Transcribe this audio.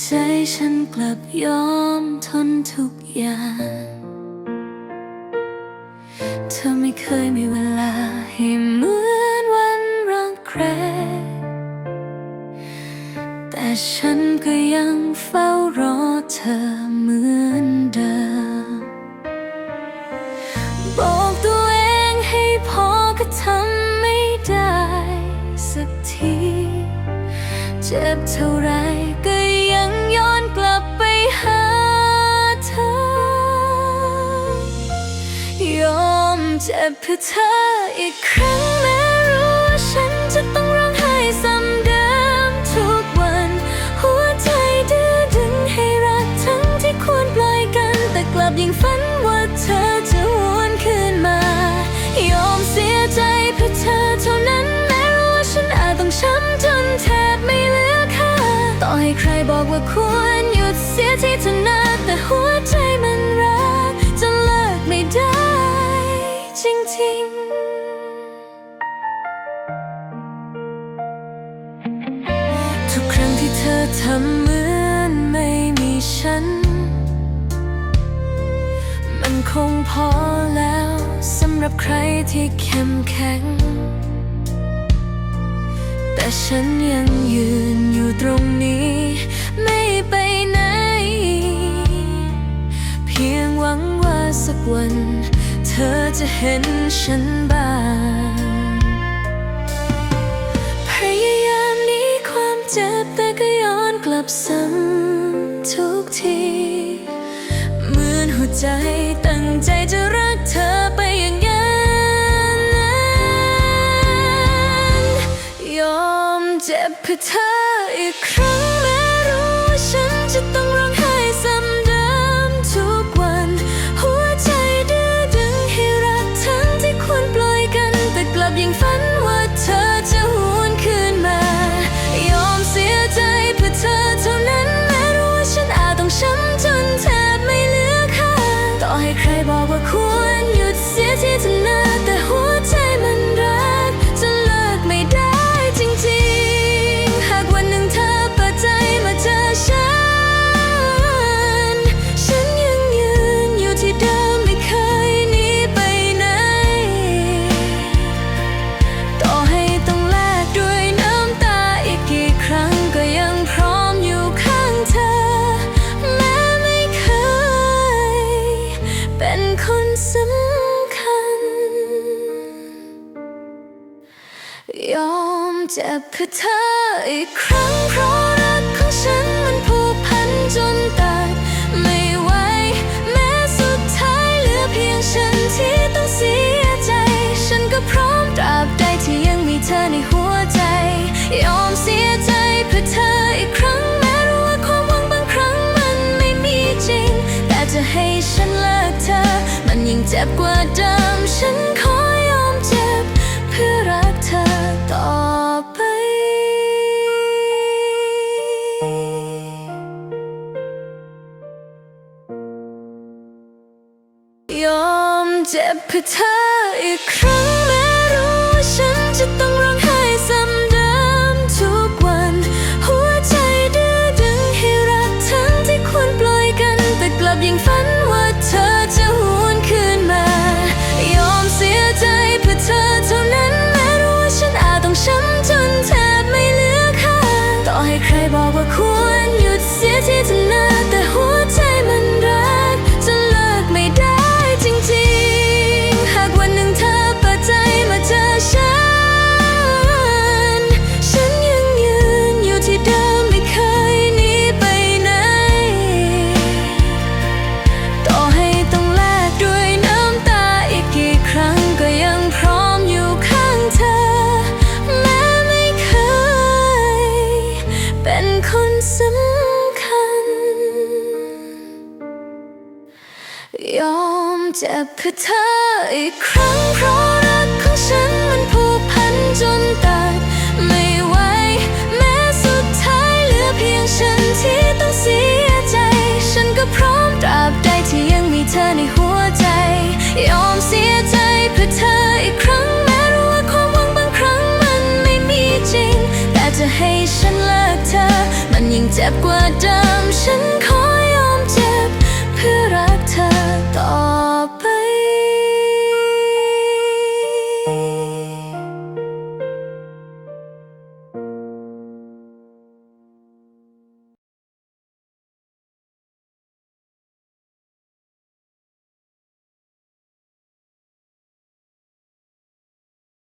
ใจฉันกลับยอมทนทุกอย่าง เธอไม่เคยมีเวลาให้เหมือนวันรักแรกแต่ฉันก็ยังเฝ้ารอเธอเหมือนเดิม บอกตัวเองให้พอก็ทำไม่ได้สักที เจ็บเท่าไร เจ็บเพื่อเธออีกครั้ง ทุกครั้งที่เธอทำเหมือนไม่มีฉัน มันคงพอแล้วสำหรับใครที่เข้มแข็ง แต่ฉันยังยืนอยู่ตรงนี้ ไม่ไปไหน เพียงหวังว่าสักวัน ธอจะเห็นฉันบ้างพยายามหนีความเจ็บแต่ก็ย้อนกลับซ้ำทุกทีเหมือนหัวใจตั้งใจจะรักเธอไปอย่างนั้นยอมเจ็บเพื่อเธออีกครั้ง ยอมเจ็บเพื่อเธออีกครั้งเพราะรักของฉันมันผูกพันจนตัดไม่ไหวแม้สุดท้ายเหลือเพียงฉันที่ต้องเสียใจ ฉันก็พร้อมตราบใดที่ยังมีเธอในหัวใจ ยอมเสียใจเพื่อเธออีกครั้งแม้รู้ว่าความหวังบางครั้งมันไม่มีจริง แต่จะให้ฉันเลิกเธอ มันยิ่งเจ็บกว่าเดิมฉัน เจ็บเพื่อเธออีกครั้งแม้รู้ว่าฉันจะต้องร้องไห้ซ้ำเดิมทุกวัน หัวใจดื้อดึงให้รักทั้งที่ควรปล่อยกัน แต่กลับยิ่งฝันว่าเธอจะหวนคืนมา ยอมเสียใจเพื่อเธอเท่านั้นแม้รู้ว่าฉันอาจต้องช้ำจนแทบไม่เหลือค่าต่อให้ใครบอกว่าควร ยอมเจ็บเพื่อเธออีกครั้งเพราะรักของฉันมันผูกพันจนตายไม่ไหวแม้สุดท้ายเหลือเพียงฉันที่ต้องเสียใจ ฉันก็พร้อมตราบใดที่ยังมีเธอในหัวใจ ยอมเสียใจเพื่อเธออีกครั้งแม้รู้ว่าความหวังบางครั้งมันไม่มีจริง แต่จะให้ฉันเลิกเธอ มันยิ่งเจ็บกว่าเดิม